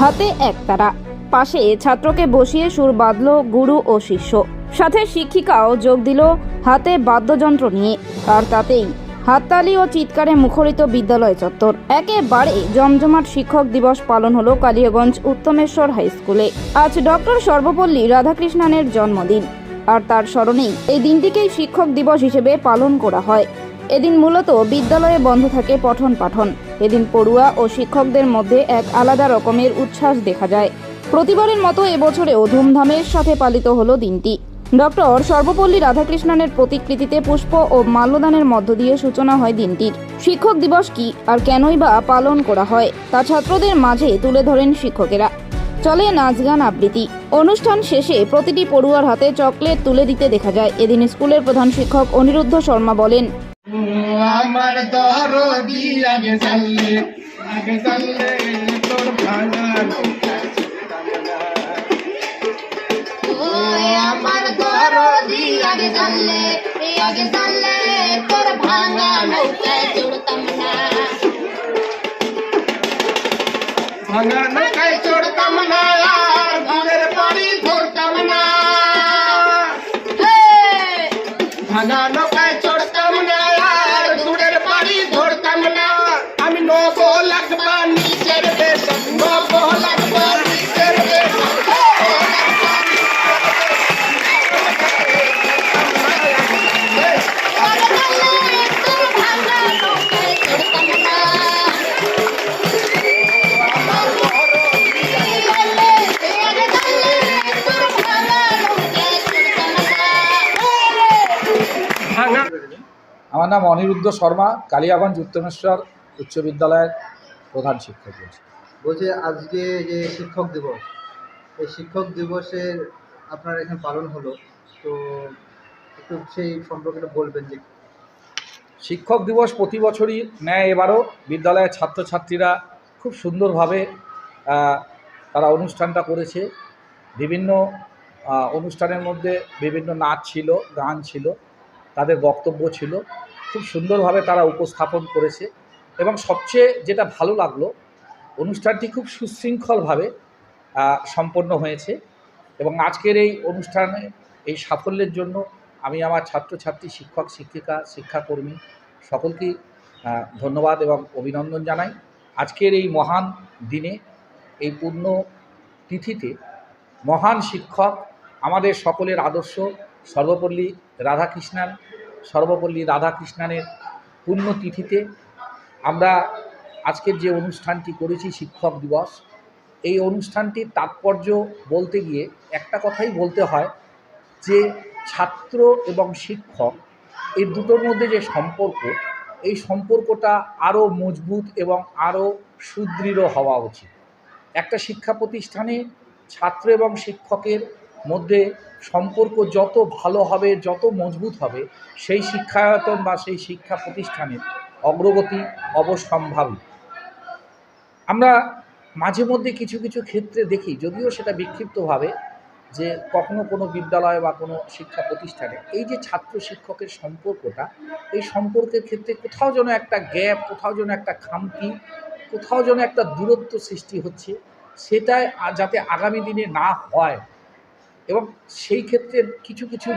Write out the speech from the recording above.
হাতে এক তারা। পাশে ছাত্রকে বসিয়ে সুর বাঁধল গুরু ও শিষ্য। সাথে শিক্ষিকাও যোগ দিল হাতে বাদ্যযন্ত্র নিয়ে। আর তাতেই হাততালি ও চিৎকারে মুখরিত বিদ্যালয় চত্বর। একেবারে জমজমাট শিক্ষক দিবস পালন হলো কালিয়াগঞ্জ উত্তমেশ্বর হাই স্কুলে। আজ ডক্টর সর্বপল্লী রাধাকৃষ্ণনের জন্মদিন। আর তার স্মরণেই এই দিনটিকেই শিক্ষক দিবস হিসেবে পালন করা হয়। এদিন মূলত বিদ্যালয়ে বন্ধ থাকে পঠন পাঠন। এদিন পড়ুয়া ও শিক্ষকদের মধ্যে এক আলাদা রকমের উচ্ছ্বাস দেখা যায়। প্রতিবারের মতো এবছরেও ধুমধামের সাথে পালিত হলো দিনটি। ডক্টর সর্বপল্লী রাধাকৃষ্ণনের প্রতিকৃতিতে পুষ্প ও মাল্যদানের মধ্য দিয়ে সূচনা হয় দিনটির। শিক্ষক দিবস কি আর কেনই বা পালন করা হয় তা ছাত্রদের মাঝে তুলে ধরেন শিক্ষকেরা। চলে নাচ গান আবৃত্তি। অনুষ্ঠান শেষে প্রতিটি পড়ুয়ার হাতে চকলেট তুলে দিতে দেখা যায়। এদিন স্কুলের প্রধান শিক্ষক অনিরুদ্ধ শর্মা বলেন আমার দরদি আগে চাললে আগে চাললে তোর ভাঙা আমার দরদি আগে জানলে আগে জানলে তোর ভাঙা নৌকায় চড়তাম না। ভাঙা নৌকায় আমার নাম অনিরুদ্ধ শর্মা কালিয়াগঞ্জ উত্তমেশ্বর উচ্চ বিদ্যালয়ের প্রধান শিক্ষক বলছি। বলছে আজকে যে শিক্ষক দিবস এই শিক্ষক দিবসের আপনার এখানে পালন হলো তো একটু সেই সম্পর্কে বলবেন যে শিক্ষক দিবস প্রতি বছরই নেয় এবারও। বিদ্যালয়ের ছাত্রছাত্রীরা খুব সুন্দরভাবে তারা অনুষ্ঠানটা করেছে। বিভিন্ন অনুষ্ঠানের মধ্যে বিভিন্ন নাচ ছিল গান ছিল। তাদের বক্তব্য ছিল খুব সুন্দরভাবে তারা উপস্থাপন করেছে এবং সবচেয়ে যেটা ভালো লাগল অনুষ্ঠানটি খুব সুশৃঙ্খলভাবে সম্পন্ন হয়েছে এবং আজকের এই অনুষ্ঠানে এই সাফল্যের জন্য আমি আমার ছাত্রছাত্রী শিক্ষক শিক্ষিকা শিক্ষাকর্মী সকলকেই আহ, ধন্যবাদ এবং অভিনন্দন জানাই। আজকের এই মহান দিনে এই পূর্ণ তিথিতে মহান শিক্ষক আমাদের সকলের আদর্শ সর্বপল্লী রাধাকৃষ্ণান সর্বপল্লী রাধাকৃষ্ণানের পূর্ণ তিথিতে আমরা আজকের যে অনুষ্ঠানটি করেছি শিক্ষক দিবস, এই অনুষ্ঠানটির তাৎপর্য বলতে গিয়ে একটা কথাই বলতে হয় যে ছাত্র এবং শিক্ষক এই দুটোর মধ্যে যে সম্পর্ক, এই সম্পর্কটা আরও মজবুত এবং আরও সুদৃঢ় হওয়া উচিত। একটা শিক্ষা প্রতিষ্ঠানে ছাত্র এবং শিক্ষকের মধ্যে সম্পর্ক যত ভালো হবে, যত মজবুত হবে, সেই শিক্ষায়তন বা সেই শিক্ষা প্রতিষ্ঠানের অগ্রগতি অবসম্ভাবী। আমরা মাঝে মধ্যে কিছু কিছু ক্ষেত্রে দেখি, যদিও সেটা বিক্ষিপ্তভাবে, যে কখনো কোনো বিদ্যালয় বা কোনো শিক্ষা প্রতিষ্ঠানে এই যে ছাত্র শিক্ষকের সম্পর্কটা, এই সম্পর্কের ক্ষেত্রে কোথাও যেন একটা গ্যাপ, কোথাও যেন একটা খামতি, কোথাও যেন একটা দূরত্ব সৃষ্টি হচ্ছে, সেটাই যাতে আগামী দিনে না হয়। এবং সেই ক্ষেত্রে কিছু কিছু